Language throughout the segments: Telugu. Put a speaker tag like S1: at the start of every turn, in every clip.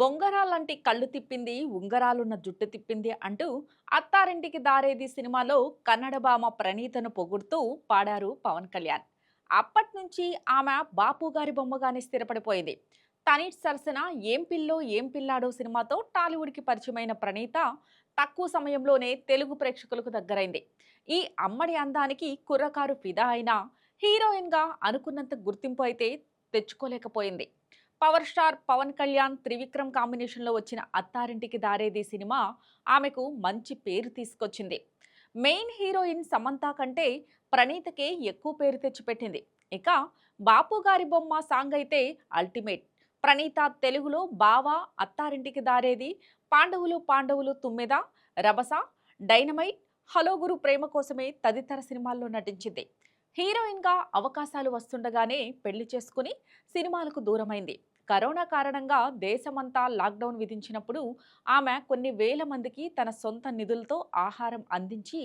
S1: బొంగరాలంటి కళ్ళు తిప్పింది ఉంగరాలున్న జుట్టు తిప్పింది అంటూ అత్తారింటికి దారేది సినిమాలో కన్నడ భామ ప్రణీతను పొగుడుతూ పాడారు పవన్ కళ్యాణ్. అప్పటి నుంచి ఆమె బాపు గారి బొమ్మగానే స్థిరపడిపోయింది. తనిట్ సరసన ఏం పిల్లో ఏం పిల్లాడో సినిమాతో టాలీవుడ్కి పరిచయమైన ప్రణీత తక్కువ సమయంలోనే తెలుగు ప్రేక్షకులకు దగ్గరైంది. ఈ అమ్మడి అందానికి కుర్రకారు ఫిదా అయినా హీరోయిన్గా అనుకున్నంత గుర్తింపు అయితే తెచ్చుకోలేకపోయింది. పవర్ స్టార్ పవన్ కళ్యాణ్ త్రివిక్రమ్ కాంబినేషన్లో వచ్చిన అత్తారింటికి దారేది సినిమా ఆమెకు మంచి పేరు తీసుకొచ్చింది. మెయిన్ హీరోయిన్ సమంత కంటే ప్రణీతకే ఎక్కువ పేరు తెచ్చిపెట్టింది. ఇక బాపు గారి బొమ్మ సాంగ్ అయితే అల్టిమేట్ ప్రణీత తెలుగులో బావా అత్తారింటికి దారేది పాండవులు పాండవులు తుమ్మెద రభస డైనమైట్ హలో గురు ప్రేమ కోసమే తదితర సినిమాల్లో నటించింది. హీరోయిన్గా అవకాశాలు వస్తుండగానే పెళ్ళి చేసుకుని సినిమాలకు దూరమైంది. కరోనా కారణంగా దేశమంతా లాక్డౌన్ విధించినప్పుడు ఆమె కొన్ని వేల మందికి తన సొంత నిధులతో ఆహారం అందించి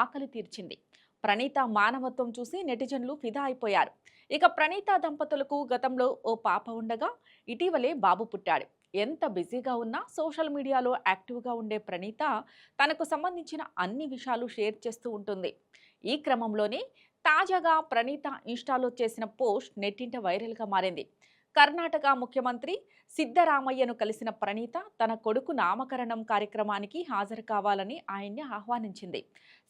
S1: ఆకలి తీర్చింది. ప్రణీత మానవత్వం చూసి నెటిజన్లు ఫిదా అయిపోయారు. ఇక ప్రణీత దంపతులకు గతంలో ఓ పాప ఉండగా ఇటీవలే బాబు పుట్టాడు. ఎంత బిజీగా ఉన్నా సోషల్ మీడియాలో యాక్టివ్గా ఉండే ప్రణీత తనకు సంబంధించిన అన్ని విషయాలు షేర్ చేస్తూ ఉంటుంది. ఈ క్రమంలోనే తాజాగా ప్రణీత ఇన్స్టాలో చేసిన పోస్ట్ నెట్టింట వైరల్గా మారింది. కర్ణాటక ముఖ్యమంత్రి సిద్ధరామయ్యను కలిసిన ప్రణీత తన కొడుకు నామకరణం కార్యక్రమానికి హాజరు కావాలని ఆయన్ని ఆహ్వానించింది.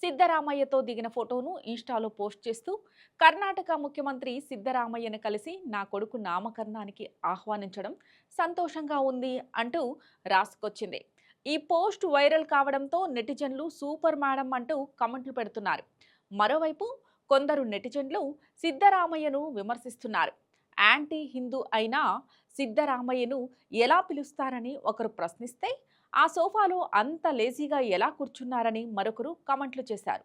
S1: సిద్ధరామయ్యతో దిగిన ఫోటోను ఇన్స్టాలో పోస్ట్ చేస్తూ కర్ణాటక ముఖ్యమంత్రి సిద్ధరామయ్యను కలిసి నా కొడుకు నామకరణానికి ఆహ్వానించడం సంతోషంగా ఉంది అంటూ రాసుకొచ్చింది. ఈ పోస్ట్ వైరల్ కావడంతో నెటిజన్లు సూపర్ మేడం అంటూ కమెంట్లు పెడుతున్నారు. మరోవైపు కొందరు నెటిజన్లు సిద్ధరామయ్యను విమర్శిస్తున్నారు. యాంటీ హిందూ అయిన సిద్ధరామయ్యను ఎలా పిలుస్తారని ఒకరు ప్రశ్నిస్తే ఆ సోఫాలో అంత లేజీగా ఎలా కూర్చున్నారని మరొకరు కామెంట్లు చేశారు.